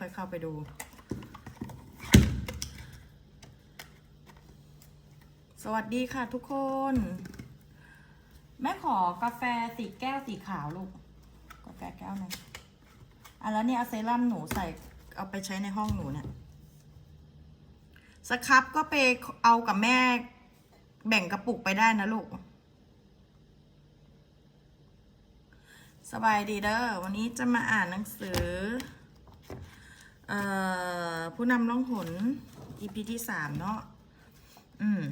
ค่อยเข้าไปดูสวัสดีค่ะทุกคน แม่ขอกาแฟสีแก้วสีขาวลูก กาแฟแก้วหนึ่งอะแล้วเนี่ยเอาเซรั่มหนูใส่เอาไปใช้ในห้องหนูเนี่ยสครับก็ไปเอากับแม่แบ่งกระปุกไปได้นะลูก สบายดีเด้อวันนี้จะมาอ่านหนังสือ ผู้นำล่องหน EP ที่สามเนาะ อืม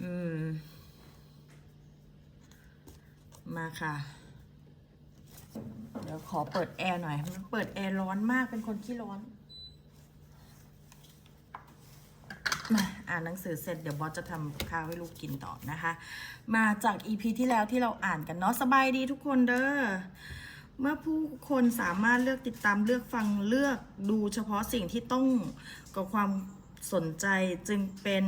อืม มาค่ะ เดี๋ยวขอเปิดแอร์หน่อย มันเปิดแอร์ร้อนมาก เป็นคนขี้ร้อน มาอ่านหนังสือเสร็จ เดี๋ยวบอสจะทำข้าวให้ลูกกินต่อนะคะ มาจาก EP ที่แล้วที่เราอ่านกันเนาะ สบายดีทุกคนเด้อ เมื่อผู้คนสามารถเลือกติดตามเลือกฟังเลือกดูเฉพาะสิ่งที่ต้องกับความสนใจจึงเป็น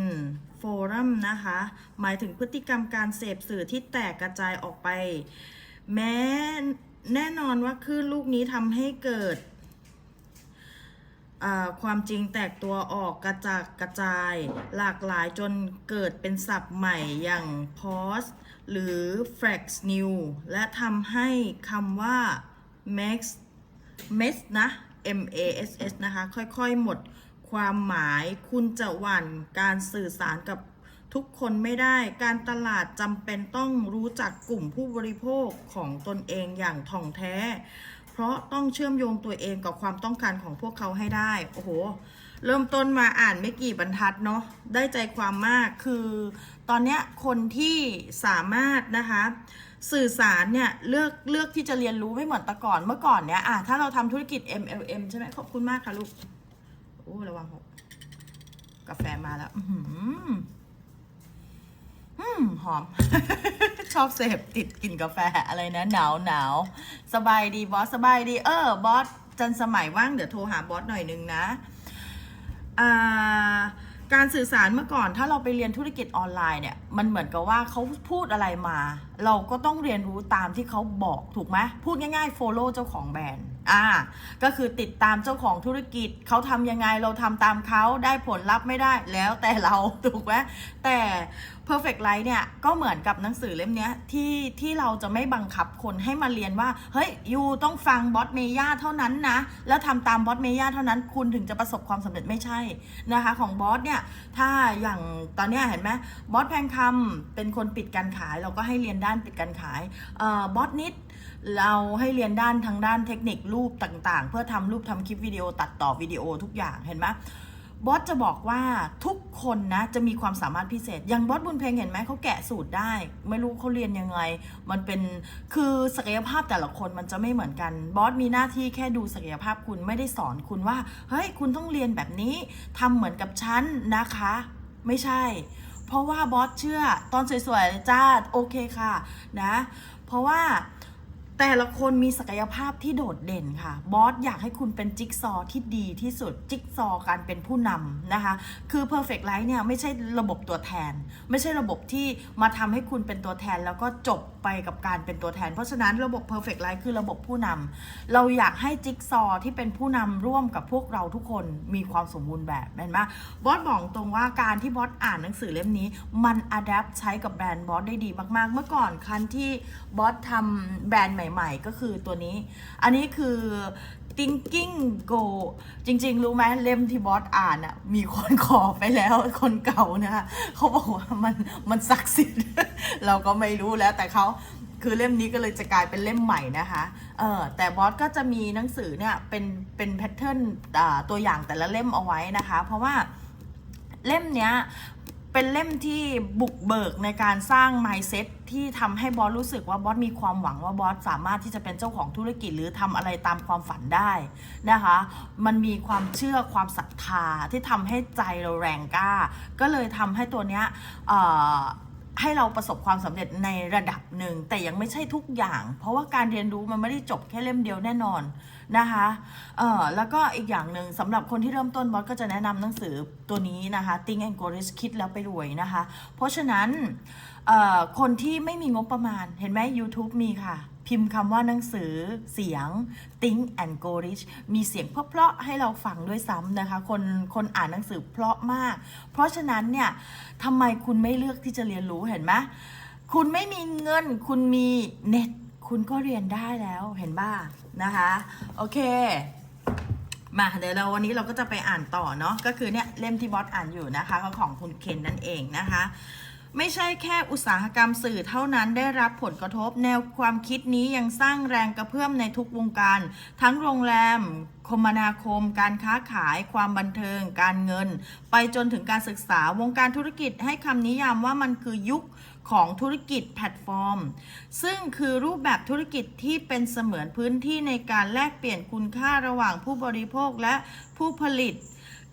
โฟรัมนะคะ หมายถึงพฤติกรรมการเสพสื่อที่แตกกระจายออกไป แม้แน่นอนว่าคลื่นลูกนี้ทำให้เกิดความจริงแตกตัวออกกระจากกระจาย หลากหลายจนเกิดเป็นศัพท์ใหม่อย่าง pause หรือ flex new และทำให้คำว่า max mess นะ m a s s นะคะ ค่อยๆ หมดความหมาย คุณจะหวั่นการสื่อสารกับทุกคนไม่ได้ การตลาดจำเป็นต้องรู้จักกลุ่มผู้บริโภคของตนเองอย่างถ่องแท้ เพราะต้องเชื่อมโยงตัวเองกับความต้องการของพวกเขาให้ได้ โอ้โห เริ่มต้นมาอ่านไม่กี่บรรทัดเนาะได้ใจความมากคือตอนเนี้ยคนที่สามารถนะคะสื่อสารเนี่ยเลือกเลือกที่จะเรียนรู้ไม่เหมือนแต่ก่อนเมื่อก่อนเนี่ยอะถ้าเราทำธุรกิจ MLM ใช่ไหมขอบคุณมากค่ะลูกโอ้ระวังหกกาแฟมาแล้ว อื้อหือมหอม ชอบเสพติดกินกาแฟอะไรนะ หนาวหนาวสบายดีบอสสบายดี เออบอสจันสมัยว่างเดี๋ยวโทรหาบอสหน่อยนึงนะ การสื่อสารเมื่อก่อนถ้าเราไปเรียนธุรกิจออนไลน์เนี่ยมันเหมือนกับว่าเขาพูดอะไรมา เราก็ต้องเรียนรู้ตามที่เขาบอกถูกไหมพูดง่ายๆ follow เจ้าของแบรนด์อ่าก็คือติดตามเจ้าของธุรกิจเขาทำยังไงเราทำตามเขาได้ผลลัพธ์ไม่ได้แล้วแต่เราถูกไหมแต่ perfect life เนี่ยก็เหมือนกับหนังสือเล่มเนี้ยที่ที่เราจะไม่บังคับคนให้มาเรียนว่า เฮ้ยยูต้องฟังบอสเมย่าเท่านั้นนะ แล้วทำตามบอสเมย่าเท่านั้นคุณถึงจะประสบความสำเร็จไม่ใช่นะคะ ของบอสเนี่ยถ้าอย่างตอนเนี้ยเห็นไหมบอสแพงคำเป็นคนปิดการขายเราก็ให้เรียนด้านปิดการขายออบอสนิดเราให้เรียนด้านทางด้านเทคนิครูปต่างๆ เพื่อทำรูปทำคลิปวิดีโอตัดต่อวิดีโอทุกอย่างเห็นไหมบอสจะบอกว่าทุกคนนะจะมีความสามารถพิเศษ อย่างบอสบุญเพลงเห็นไหมเขาแกะสูตรได้ ไม่รู้เขาเรียนยังไง มันเป็นคือศักยภาพแต่ละคนมันจะไม่เหมือนกัน บอสมีหน้าที่แค่ดูศักยภาพคุณไม่ได้สอนคุณว่า เฮ้ย คุณต้องเรียนแบบนี้ทำเหมือนกับฉันนะคะ ไม่ใช่ เพราะว่าบอสเชื่อตอนสวยๆจ้าโอเคค่ะนะ เพราะว่า แต่ละคนมีศักยภาพที่โดดเด่นค่ะ บอสอยากให้คุณเป็นจิ๊กซอว์ที่ดีที่สุด จิ๊กซอว์การเป็นผู้นำนะคะ คือ Perfect Life เนี่ยไม่ใช่ระบบตัวแทน ไม่ใช่ระบบที่มาทำให้คุณเป็นตัวแทน แล้วก็จบไปกับการเป็นตัวแทน เพราะฉะนั้นระบบ Perfect Life คือระบบผู้นำเราอยากให้จิ๊กซอว์ที่เป็นผู้นำร่วมกับพวกเราทุกคนมีความสมบูรณ์แบบเห็นไหมบอสบอกตรงว่าการที่บอสอ่านหนังสือเล่มนี้ มันอัดแอปใช้กับแบรนด์บอสได้ดีมากๆ เมื่อก่อนครั้นที่บอสทำแบรนด์ใหม่ๆ ก็คือตัวนี้ อันนี้คือ thinking go จริง ๆ รู้ไหมเล่มที่บอสอ่านอะมีคนขอไปแล้วคนเก่านะคะเขาบอกว่ามันมันศักดิ์สิทธิ์เราก็ไม่รู้แล้วแต่เขาคือเล่มนี้ก็เลยจะกลายเป็นเล่มใหม่นะคะ เออแต่บอสก็จะมีหนังสือเนี่ยเป็นเป็นแพทเทิร์นตัวอย่างแต่ละเล่มเอาไว้นะคะ เพราะว่าเล่มเนี้ย เป็นเล่มที่บุกเบิกในการสร้าง mindset ที่ทำให้บอสรู้สึกว่าบอสมีความหวังว่าบอสสามารถที่จะเป็นเจ้าของธุรกิจหรือทำอะไรตามความฝันได้นะคะ มันมีความเชื่อความศรัทธาที่ทำให้ใจเราแรงกล้า ก็เลยทำให้ตัวเนี้ยให้เราประสบความสำเร็จในระดับหนึ่ง แต่ยังไม่ใช่ทุกอย่าง เพราะว่าการเรียนรู้มันไม่ได้จบแค่เล่มเดียวแน่นอน นะคะเอ่อแล้วก็อีกอย่างหนึ่งสำหรับคนที่เริ่มต้นบอสก็จะแนะนำหนังสือตัวนี้นะคะ Think and Grow Rich คิดแล้วไปรวยนะคะ เพราะฉะนั้นเอ่อคนที่ไม่มีงบประมาณเห็นไหม YouTube มีค่ะ พิมพ์คำว่าหนังสือเสียง Think and Go Rich มีเสียงเพราะๆให้เราฟังด้วยซ้ำนะคะ คนคนอ่านหนังสือเพราะมาก เพราะฉะนั้นเนี่ยทำไมคุณไม่เลือกที่จะเรียนรู้เห็นไหมคุณไม่มีเงินคุณมีเน็ต คุณก็เรียนได้แล้วเห็นบ้านะคะ โอเค มาเดี๋ยวเราวันนี้เราก็จะไปอ่านต่อเนาะก็คือเนี่ยเล่มที่บอสอ่านอยู่นะคะก็ของคุณเคนนั่นเองนะคะ ไม่ใช่แค่อุตสาหกรรมสื่อเท่านั้นได้รับผลกระทบ แนวความคิดนี้ยังสร้างแรงกระเพื่อมในทุกวงการ ทั้งโรงแรม คมนาคม การค้าขาย ความบันเทิง การเงิน ไปจนถึงการศึกษาวงการธุรกิจให้คำนิยามว่ามันคือยุคของธุรกิจแพลตฟอร์ม ซึ่งคือรูปแบบธุรกิจที่เป็นเสมือนพื้นที่ในการแลกเปลี่ยนคุณค่าระหว่างผู้บริโภคและผู้ผลิต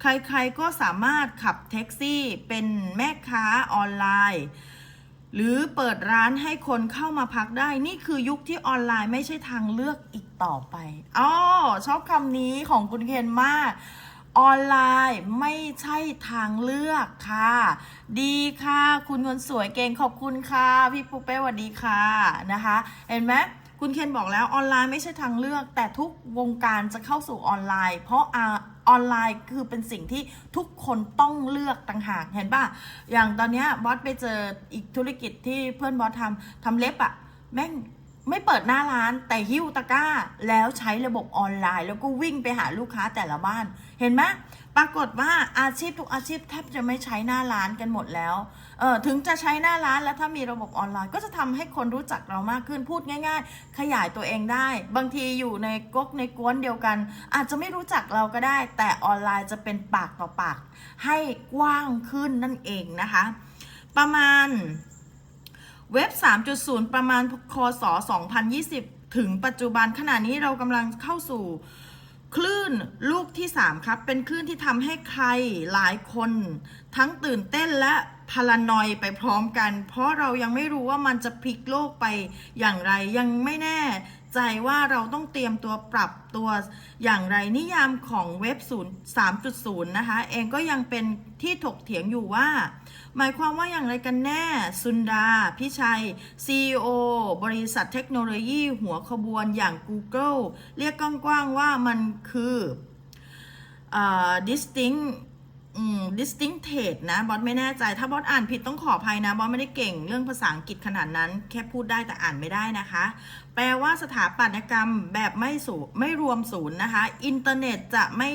ใครๆก็สามารถขับแท็กซี่เป็นแม่ค้าออนไลน์ หรือเปิดร้านให้คนเข้ามาพักได้ นี่คือยุคที่ออนไลน์ไม่ใช่ทางเลือกอีกต่อไปอ๋อชอบคำนี้ของคุณเคนมากออนไลน์ไม่ใช่ทางเลือกค่ะ ดีค่ะ คุณคนสวยเก่งขอบคุณค่ะ พี่ปุ๊เป้สวัสดีค่ะนะคะ เห็นไหมคุณเคนบอกแล้วออนไลน์ไม่ใช่ทางเลือก แต่ทุกวงการจะเข้าสู่ออนไลน์ เพราะ ออนไลน์คือเป็นสิ่งที่ทุกคนต้องเลือกต่างหากเห็นป่ะ อย่างตอนนี้บอสไปเจออีกธุรกิจที่เพื่อนบอสทำทำเล็บอะแม่งไม่เปิดหน้าร้านแต่หิ้วตะกร้า แล้วใช้ระบบออนไลน์ แล้วก็วิ่งไปหาลูกค้าแต่ละบ้าน เห็นไหมปรากฏว่าอาชีพทุกอาชีพแทบจะไม่ใช้หน้าร้านกันหมดแล้ว ออถึงจะใช้หน้าร้านแล้วถ้ามีระบบออนไลน์ ก็จะทำให้คนรู้จักเรามากขึ้นพูดง่าย ๆ ขยายตัวเองได้ บางทีอยู่ในก๊กในกวนเดียวกัน อาจจะไม่รู้จักเราก็ได้ แต่ออนไลน์จะเป็นปากต่อปากให้กว้างขึ้นนั่นเองนะคะ ประมาณเว็บ 3.0 ประมาณคศ2020 ถึงปัจจุบันขณะนี้เรากำลังเข้าสู่ คลื่นลูกที่ 3 ครับ เป็นคลื่นที่ทำให้ใครหลายคน ทั้งตื่นเต้นและพารานอยไปพร้อมกัน เพราะเรายังไม่รู้ว่ามันจะพลิกโลกไปอย่างไรยังไม่แน่ใจว่าเราต้องเตรียมตัวปรับตัวอย่างไรนิยามของเว็บ 0 3.0 นะคะ เองก็ยังเป็นที่ถกเถียงอยู่ว่า หมายความว่าอย่างไรกันแน่ ซุนดา พิชัย CEO บริษัทเทคโนโลยีหัวขบวนอย่าง Google เรียกกว้างๆว่ามันคือ distinct distincted นะ บอสไม่แน่ใจ ถ้าบอสอ่านผิดต้องขออภัยนะ บอสไม่ได้เก่งเรื่องภาษาอังกฤษขนาดนั้น แค่พูดได้แต่อ่านไม่ได้นะคะ แปลว่าสถาปัตยกรรมแบบไม่สูไม่รวมศูนย์นะคะ อินเทอร์เน็ตจะไม่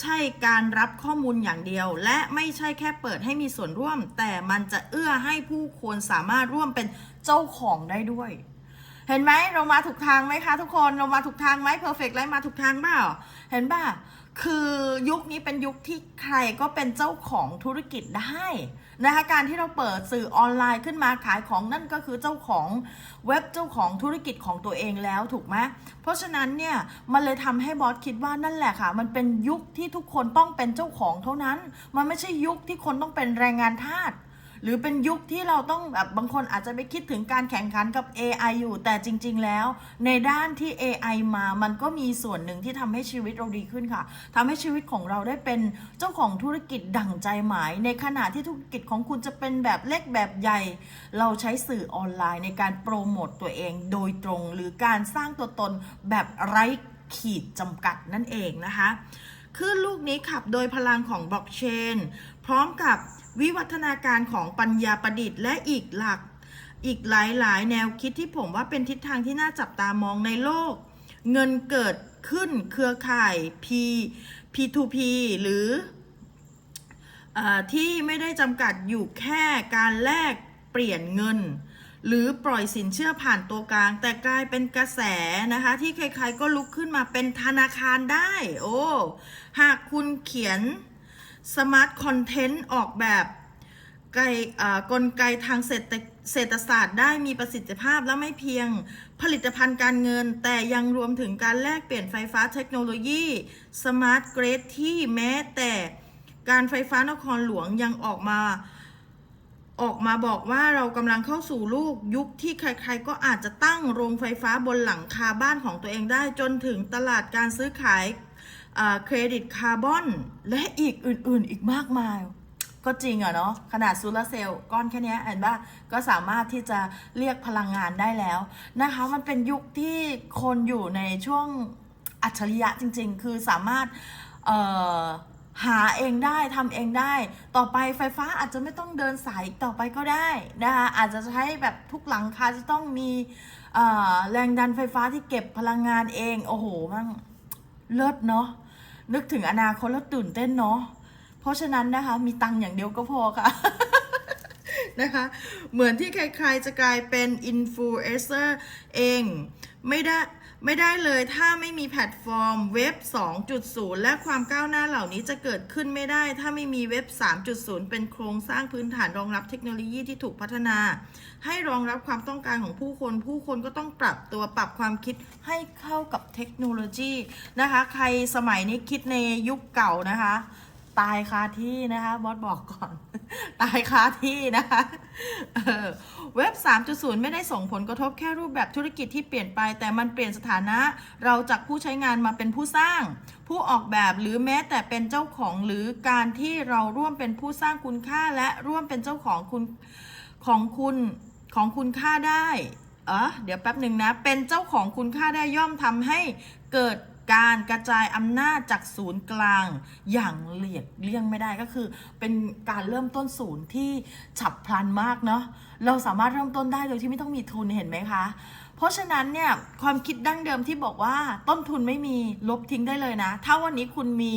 ใช่การรับข้อมูลอย่างเดียว และไม่ใช่แค่เปิดให้มีส่วนร่วม แต่มันจะเอื้อให้ผู้คนสามารถร่วมเป็นเจ้าของได้ด้วย เห็นไหมเรามาถูกทางไหมคะทุกคนเรามาถูกทางไหมเพอร์เฟกต์ไลมาถูกทางเปล่าเห็นป่ะคือยุคนี้เป็นยุคที่ใครก็เป็นเจ้าของธุรกิจได้ นะคะการที่เราเปิดสื่อออนไลน์ขึ้นมาขายของนั่นก็คือเจ้าของเว็บเจ้าของธุรกิจของตัวเองแล้วถูกไหมเพราะฉะนั้นเนี่ยมันเลยทำให้บอสคิดว่านั่นแหละค่ะ มันเป็นยุคที่ทุกคนต้องเป็นเจ้าของเท่านั้น มันไม่ใช่ยุคที่คนต้องเป็นแรงงานทาส หรือเป็นยุคที่เราต้องแบบบางคนอาจจะไปคิดถึงการแข่งขันกับ AI อยู่ แต่จริง ๆ แล้ว ในด้านที่ AI มามันก็มีส่วนหนึ่งที่ทำให้ชีวิตเราดีขึ้นค่ะทำให้ชีวิตของเราได้เป็นเจ้าของธุรกิจดั่งใจหมาย ในขณะที่ธุรกิจของคุณจะเป็นแบบเล็กแบบใหญ่ เราใช้สื่อออนไลน์ในการโปรโมตตัวเองโดยตรง หรือการสร้างตัวตนแบบไร้ขีดจำกัดนั่นเองนะคะคลื่นลูกนี้ขับโดยพลังของบล็อกเชน พร้อมกับ วิวัฒนาการของปัญญาประดิษฐ์และอีกหลัก อีกหลายๆ แนวคิดที่ผมว่าเป็นทิศทางที่น่าจับตามองในโลก เงินเกิดขึ้นเครือข่าย P P2P หรืออที่ไม่ได้จำกัดอยู่แค่การแลกเปลี่ยนเงิน หรือปล่อยสินเชื่อผ่านตัวกลาง แต่กลายเป็นกระแสนะคะ ที่ใครๆก็ลุกขึ้นมาเป็นธนาคารได้ โอ้ หากคุณเขียน สมาร์ทคอนเทนต์ออกแบบไกลกลไกทางเศษฐเศรษฐศาสตร์ได้มีประสิทธิภาพและไม่เพียงผลิตภัณฑ์การเงิน แต่ยังรวมถึงการแลกเปลี่ยนไฟฟ้าเทคโนโลยีสมาร์ทเกรดที่แม้แต่การไฟฟ้านครหลวงยังออกมาออกมาบอกว่าเรากำลังเข้าสู่ลูกยุคที่ใครๆ ก็อาจจะตั้งโรงไฟฟ้าบนหลังคาบ้านของตัวเองได้จนถึงตลาดการซื้อขาย เครดิตคาร์บอน และอีกอื่นๆ อีกมากมาย ก็จริงอะเนาะขนาดโซลาร์เซลล์ก้อนแค่นี้เห็นปะก็สามารถที่จะเรียกพลังงานได้แล้วนะคะมันเป็นยุคที่คนอยู่ในช่วงอัจฉริยะจริง ๆ คือสามารถหาเองได้ทำเองได้ ต่อไปไฟฟ้าอาจจะไม่ต้องเดินสายต่อไปก็ได้นะคะอาจจะใช้แบบทุกหลังคาจะต้องมีแรงดันไฟฟ้าที่เก็บพลังงานเอง โอ้โหมั่งเลิศเนาะ นึกถึงอนาคตแล้วตื่นเต้นเนาะเพราะฉะนั้นนะคะมีตังค์อย่างเดียวก็พอค่ะนะคะเหมือนที่ใครๆจะกลายเป็นอินฟลูเอนเซอร์เอง ไม่ได้ ไม่ได้เลยถ้าไม่มีแพลตฟอร์มเว็บ 2.0 และความก้าวหน้าเหล่านี้จะเกิดขึ้นไม่ได้ ถ้าไม่มีเว็บ 3.0 เป็นโครงสร้างพื้นฐานรองรับเทคโนโลยีที่ถูกพัฒนา ให้รองรับความต้องการของผู้คน ผู้คนก็ต้องปรับตัวปรับความคิดให้เข้ากับเทคโนโลยีนะคะ ใครสมัยนี้คิดในยุคเก่านะคะ ตายคาที่นะคะบอสบอกก่อน ตายคาที่นะคะเออเว็บ 3.0 ไม่ได้ส่งผลกระทบแค่รูปแบบธุรกิจที่เปลี่ยนไป แต่มันเปลี่ยนสถานะเราจากผู้ใช้งานมาเป็นผู้สร้าง ผู้ออกแบบหรือแม้แต่เป็นเจ้าของหรือการที่เราร่วมเป็นผู้สร้างคุณค่าและร่วมเป็นเจ้าของคุณของคุณของคุณค่าได้เออเดี๋ยวแป๊บหนึ่งนะ เป็นเจ้าของคุณค่าได้ย่อมทำให้เกิด การกระจายอำนาจจากศูนย์กลางอย่างเลียกเลี่ยงไม่ได้ก็คือ เป็นการเริ่มต้นศูนย์ที่ฉับพลันมากเนาะเราสามารถเริ่มต้นได้โดยที่ไม่ต้องมีทุนเห็นไหมคะ เพราะฉะนั้นเนี่ยความคิดดั้งเดิมที่บอกว่าต้นทุนไม่มีลบทิ้งได้เลยนะ ถ้าวันนี้คุณมี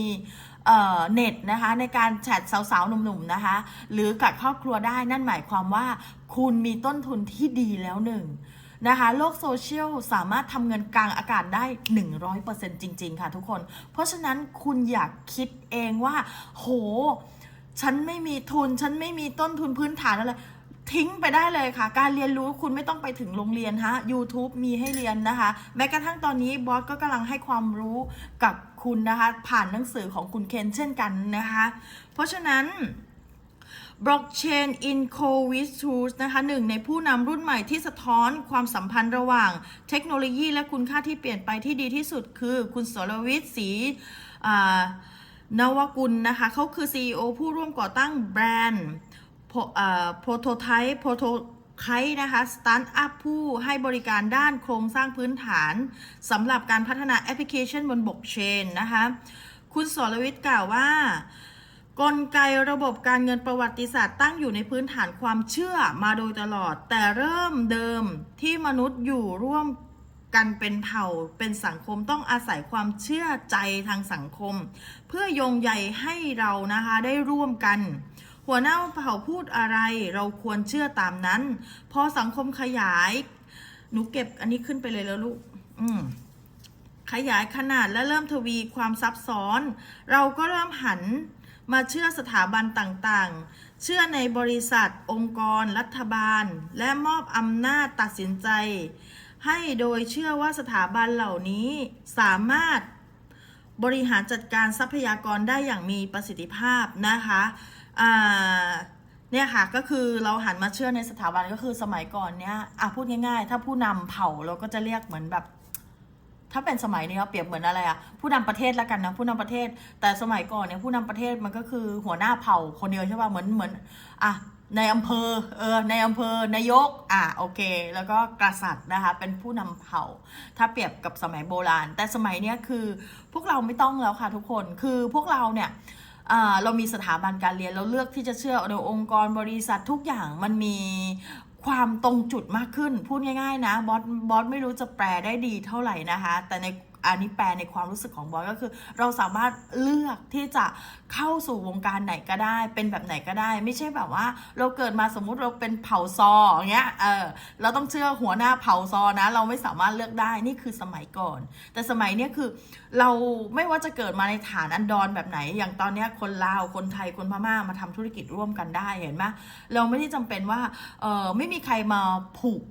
เอ่อเน็ตนะคะในการแชทสาวๆ หนุ่มๆนะคะ หรือกับครอบครัวได้นั่นหมายความว่าคุณมีต้นทุนที่ดีแล้วหนึ่ง นะคะโลกโซเชียลสามารถทำเงินกลางอากาศได้ 100%จริง ๆ ค่ะทุกคน เพราะฉะนั้นคุณอยากคิดเองว่า โห ฉันไม่มีทุน ฉันไม่มีต้นทุนพื้นฐานอะไรทิ้งไปได้เลยค่ะ การเรียนรู้คุณไม่ต้องไปถึงโรงเรียนฮะ YouTube มีให้เรียนนะคะ แม้กระทั่งตอนนี้บอสก็กำลังให้ความรู้กับคุณนะคะ ผ่านหนังสือของคุณเคนเช่นกันนะคะ เพราะฉะนั้น Blockchain in COVID Tools นะคะหนึ่งในผู้นำรุ่นใหม่ที่สะท้อนความสัมพันธ์ระหว่างเทคโนโลยีและคุณค่าที่เปลี่ยนไปที่ดีที่สุดคือคุณสรวิทย์ศรีอ่านวกุลนะคะเขาคือ CEO ผู้ร่วมก่อตั้งแบรนด์ Prototype Prototype นะคะสตาร์ทอัพผู้ให้บริการด้านโครงสร้างพื้นฐานสำหรับการพัฒนาแอปพลิเคชันบนบล็อกเชนนะคะ คุณสรวิทย์กล่าวว่า กลไกระบบการเงินประวัติศาสตร์ตั้งอยู่ในพื้นฐานความเชื่อมาโดยตลอด แต่เริ่มเดิมที่มนุษย์อยู่ร่วมกันเป็นเผ่าเป็นสังคมต้องอาศัยความเชื่อใจทางสังคม เพื่อโยงใยให้เรานะคะได้ร่วมกัน หัวหน้าเผ่าพูดอะไร เราควรเชื่อตามนั้น พอสังคมขยาย หนูเก็บอันนี้ขึ้นไปเลยแล้วลูกอืมขยายขนาดและเริ่มทวีความซับซ้อน เราก็เริ่มหัน มาเชื่อสถาบันต่างๆ เชื่อในบริษัท องค์กร รัฐบาล และมอบอำนาจตัดสินใจ ให้โดยเชื่อว่าสถาบันเหล่านี้สามารถบริหารจัดการทรัพยากรได้อย่างมีประสิทธิภาพนะคะเนี่ยค่ะก็คือเราหันมาเชื่อในสถาบันก็คือสมัยก่อนเนี่ยอะพูดง่ายๆ ถ้าผู้นำเผ่าเราก็จะเรียกเหมือนแบบ ถ้าเป็นสมัยนี้เราเปรียบเหมือนอะไรอะผู้นำประเทศละกันนะผู้นำประเทศ แต่สมัยก่อนเนี่ยผู้นำประเทศมันก็คือหัวหน้าเผ่าคนเดียวใช่ป่ะเหมือนเหมือนอะในอำเภอ เออ ในอำเภอนายก อะ โอเค แล้วก็กษัตริย์นะคะ เป็นผู้นำเผ่า ถ้าเปรียบกับสมัยโบราณ แต่สมัยเนี้ยคือพวกเราไม่ต้องแล้วค่ะทุกคน คือพวกเราเนี่ยอ่าเรามีสถาบันการเรียน เราเลือกที่จะเชื่อในองค์กรบริษัททุกอย่างมันมี ความตรงจุดมากขึ้น พูดง่าย ๆ นะบอสบอสไม่รู้จะแปลได้ดีเท่าไหร่นะคะ แต่ใน อันนี้แปลในความรู้สึกของบอสก็คือ เราสามารถเลือกที่จะเข้าสู่วงการไหนก็ได้ เป็นแบบไหนก็ได้ ไม่ใช่แบบว่า เราเกิดมาสมมุติเราเป็นเผ่าซออย่างเงี้ยเออเราต้องเชื่อหัวหน้าเผ่าซอนะ เราไม่สามารถเลือกได้นี่คือสมัยก่อน แต่สมัยเนี้ยคือเราไม่ว่าจะเกิดมาในฐานอันดรแบบไหน อย่างตอนเนี้ยคนลาวคนไทยคนพม่ามาทำธุรกิจร่วมกันได้เห็นไหมเราไม่ได้จำเป็นว่าเออไม่มีใครมาผูก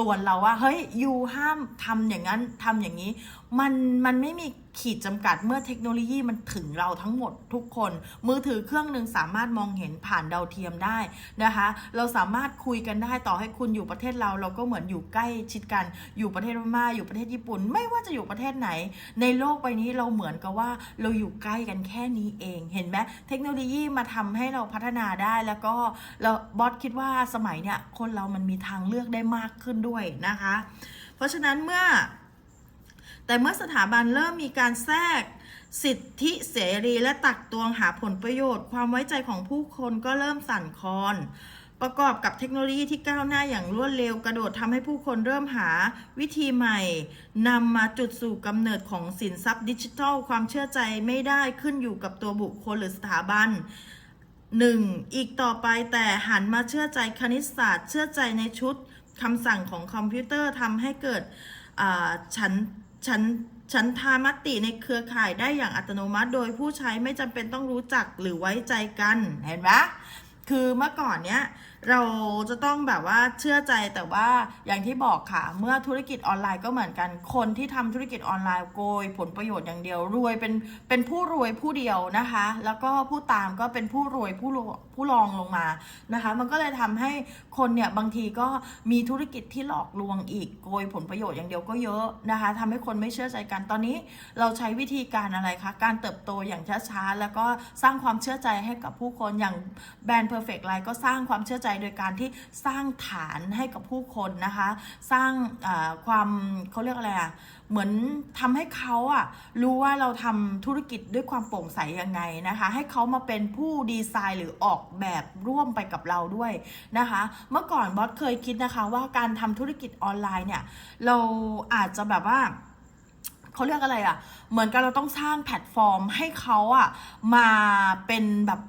ตัวเราว่าเฮ้ยยูห้ามทำอย่างนั้นทำอย่างนี้ มันมันไม่มี ขีดจำกัดเมื่อเทคโนโลยีมันถึงเราทั้งหมดทุกคน มือถือเครื่องหนึ่งสามารถมองเห็นผ่านดาวเทียมได้นะคะ เราสามารถคุยกันได้ต่อให้คุณอยู่ประเทศเรา เราก็เหมือนอยู่ใกล้ชิดกัน อยู่ประเทศพม่าอยู่ประเทศญี่ปุ่น ไม่ว่าจะอยู่ประเทศไหน ในโลกใบนี้เราเหมือนกับว่าเราอยู่ใกล้กันแค่นี้เองเห็นไหมเทคโนโลยีมาทำให้เราพัฒนาได้แล้วก็เราบอสคิดว่าสมัยเนี้ยคนเรามันมีทางเลือกได้มากขึ้นด้วยนะคะ เพราะฉะนั้นเมื่อ แต่เมื่อสถาบันเริ่มมีการแทรกสิทธิเสรีและตักตวงหาผลประโยชน์ ความไว้ใจของผู้คนก็เริ่มสั่นคลอน ประกอบกับเทคโนโลยีที่ก้าวหน้าอย่างรวดเร็วกระโดดทำให้ผู้คนเริ่มหาวิธีใหม่นำมาจุดสู่กำเนิดของสินทรัพย์ดิจิทัล ความเชื่อใจไม่ได้ขึ้นอยู่กับตัวบุคคลหรือสถาบันหนึ่งอีกต่อไปแต่หันมาเชื่อใจคณิตศาสตร์ เชื่อใจในชุดคำสั่งของคอมพิวเตอร์ทำให้เกิดฉัน ฉันฉันทามติในเครือข่ายได้อย่างอัตโนมัติ โดยผู้ใช้ไม่จำเป็นต้องรู้จักหรือไว้ใจกันเห็นไหมคือเมื่อก่อนเนี้ย เราจะต้องแบบว่าเชื่อใจแต่ว่าอย่างที่บอกค่ะ เมื่อธุรกิจออนไลน์ก็เหมือนกัน คนที่ทำธุรกิจออนไลน์โกย ผลประโยชน์อย่างเดียวรวยเป็นเป็นผู้รวยผู้เดียวนะคะ แล้วก็ผู้ตามก็เป็นผู้รวยผู้รวผู้รองลงมานะคะ มันก็เลยทำให้คนเนี่ยบางทีก็มีธุรกิจที่หลอกลวงอีกโกยผลประโยชน์อย่างเดียวก็เยอะนะคะทำให้คนไม่เชื่อใจกันตอนนี้เราใช้วิธีการอะไรคะการเติบโตอย่างช้าๆแล้วก็สร้างความเชื่อใจให้กับผู้คนอย่างแบรนด์ Perfect Line ก็สร้างความเชื่อใจโดยการที่สร้างฐานให้กับผู้คนนะคะ สร้างความเขาเรียกอะไรอะเหมือนทำให้เขาอะรู้ว่าเราทำธุรกิจด้วยความโปร่งใสยังไงนะคะ ให้เขามาเป็นผู้ดีไซน์หรือออกแบบร่วมไปกับเราด้วยนะคะ เมื่อก่อนบอสเคยคิดนะคะว่าการทำธุรกิจออนไลน์เนี่ยเราอาจจะแบบว่าเขาเรียกอะไรอะ่ะ เหมือนกับเราต้องสร้างแพลตฟอร์มให้เขาอะ่ะมาเป็นแบบ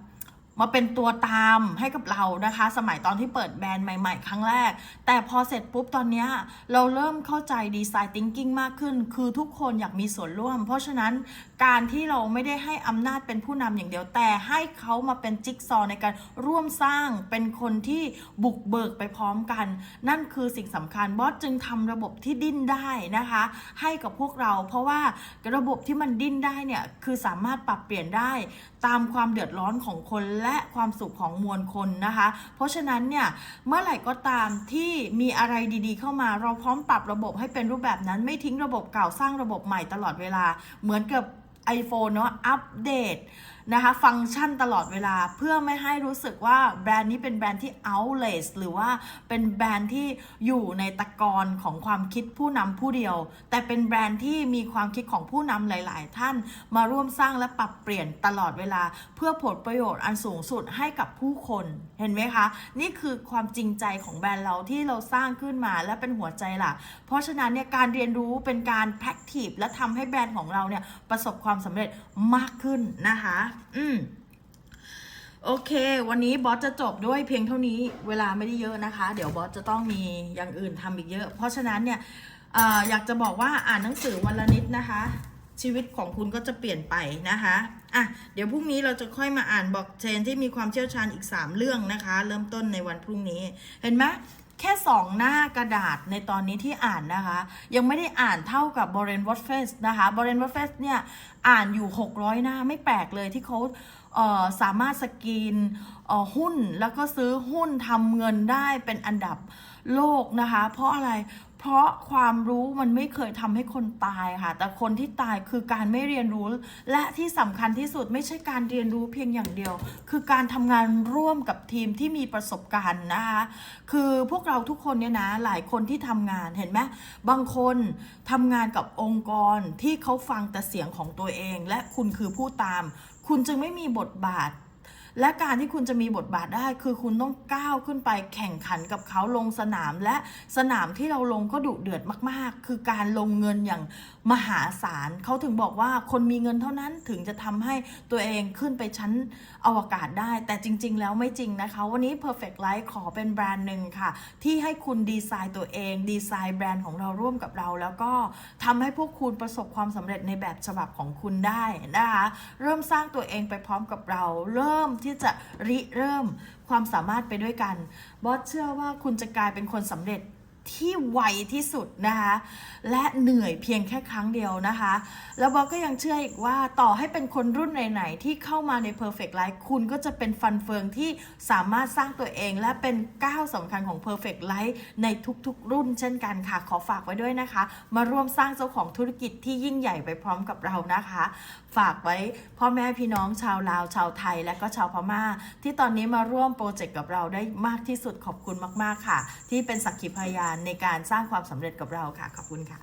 มาเป็นตัวตามให้กับเรานะคะ สมัยตอนที่เปิดแบรนด์ใหม่ ๆ ครั้งแรก แต่พอเสร็จปุ๊บตอนนี้เราเริ่มเข้าใจดีไซน์ thinking มากขึ้น คือทุกคนอยากมีส่วนร่วม เพราะฉะนั้นการที่เราไม่ได้ให้อำนาจเป็นผู้นำอย่างเดียว แต่ให้เขามาเป็นจิ๊กซอว์ในการร่วมสร้างเป็นคนที่บุกเบิกไปพร้อมกัน นั่นคือสิ่งสำคัญบอสจึงทำระบบที่ดิ้นได้นะคะ ให้กับพวกเรา เพราะว่าระบบที่มันดิ้นได้เนี่ยคือสามารถปรับเปลี่ยนได้ตามความเดือดร้อนของคนและความสุขของมวลคนนะคะ เพราะฉะนั้นเนี่ยเมื่อไหร่ก็ตามที่มีอะไรดีๆ เข้ามาเราพร้อมปรับระบบให้เป็นรูปแบบนั้นไม่ทิ้งระบบเก่าสร้างระบบใหม่ตลอดเวลา เหมือนกับ iPhone เนาะอัปเดต นะคะฟังก์ชันตลอดเวลาเพื่อไม่ให้รู้สึกว่าแบรนด์นี้เป็นแบรนด์ที่ outless หรือว่าเป็นแบรนด์ที่อยู่ในตะกอนของความคิดผู้นำผู้เดียว แต่เป็นแบรนด์ที่มีความคิดของผู้นำหลาย ๆ ท่านมาร่วมสร้างและปรับเปลี่ยนตลอดเวลา เพื่อผลประโยชน์อันสูงสุดให้กับผู้คนเห็นไหมคะ นี่คือความจริงใจของแบรนด์เราที่เราสร้างขึ้นมาและเป็นหัวใจหลักเพราะฉะนั้นเนี่ยการเรียนรู้เป็นการ practice และทำให้แบรนด์ของเราเนี่ยประสบความสำเร็จมากขึ้นนะคะอืมโอเค วันนี้บอสจะจบด้วยเพียงเท่านี้เวลาไม่ได้เยอะนะคะ เดี๋ยวบอสจะต้องมีอย่างอื่นทำอีกเยอะ เพราะฉะนั้นเนี่ยออยากจะบอกว่าอ่านหนังสือวันละนิดนะคะ ชีวิตของคุณก็จะเปลี่ยนไปนะคะอะเดี๋ยวพรุ่งนี้เราจะค่อยมาอ่านบอกเชนที่มีความเชี่ยวชาญอีก 3 เรื่องนะคะ เริ่มต้นในวันพรุ่งนี้เห็นไหม แค่สองหน้ากระดาษในตอนนี้ที่อ่านนะคะ ยังไม่ได้อ่านเท่ากับบร r นวอตเฟสนะคะบร r นวอตเฟสเนี่ยอ่านอยู่ 600 หน้าไม่แปลกเลยที่เขาเสามารถสกรีนหุ้นแล้วก็ซื้อหุ้นทำเงินได้เป็นอันดับโลกนะคะ เพราะอะไร เพราะความรู้มันไม่เคยทำให้คนตายค่ะ แต่คนที่ตายคือการไม่เรียนรู้ และที่สำคัญที่สุดไม่ใช่การเรียนรู้เพียงอย่างเดียว คือการทำงานร่วมกับทีมที่มีประสบการณ์นะคะคือพวกเราทุกคนเนี่ยนะหลายคนที่ทำงานเห็นไหมบางคนทำงานกับองค์กรที่เขาฟังแต่เสียงของตัวเอง และคุณคือผู้ตาม คุณจึงไม่มีบทบาท และการที่คุณจะมีบทบาทได้ คือคุณต้องก้าวขึ้นไปแข่งขันกับเขาลงสนามและสนามที่เราลงก็ดุเดือดมาก ๆ คือการลงเงินอย่างมหาศาลเขาถึงบอกว่าคนมีเงินเท่านั้นถึงจะทำให้ตัวเองขึ้นไปชั้นอวกาศได้ แต่จริง ๆ แล้วไม่จริงนะคะ วันนี้ Perfect Life ขอเป็นแบรนด์หนึ่งค่ะ ที่ให้คุณดีไซน์ตัวเอง ดีไซน์แบรนด์ของเราร่วมกับเรา แล้วก็ทำให้พวกคุณประสบความสำเร็จในแบบฉบับของคุณได้นะคะ เริ่มสร้างตัวเองไปพร้อมกับเรา เริ่มที่จะริเริ่มความสามารถไปด้วยกัน บอสเชื่อว่าคุณจะกลายเป็นคนสำเร็จ ที่ไวที่สุดนะคะและเหนื่อยเพียงแค่ครั้งเดียวนะคะ แล้วบอกก็ยังเชื่ออีกว่าต่อให้เป็นคนรุ่นไหน ๆ ที่เข้ามาใน Perfect Life คุณก็จะเป็นฟันเฟืองที่สามารถสร้างตัวเอง และเป็นก้าวสำคัญของ Perfect Life ในทุกๆ รุ่นเช่นกันค่ะ ขอฝากไว้ด้วยนะคะ มาร่วมสร้างเจ้าของธุรกิจที่ยิ่งใหญ่ไปพร้อมกับเรานะคะ ฝากไว้พ่อแม่พี่น้องชาวลาวชาวไทย และก็ชาวพม่า ที่ตอนนี้มาร่วมโปรเจกต์กับเราได้มากที่สุดขอบคุณมาก ๆค่ะ ที่เป็นสักขีพยานในการสร้างความสำเร็จกับเราค่ะ ขอบคุณค่ะ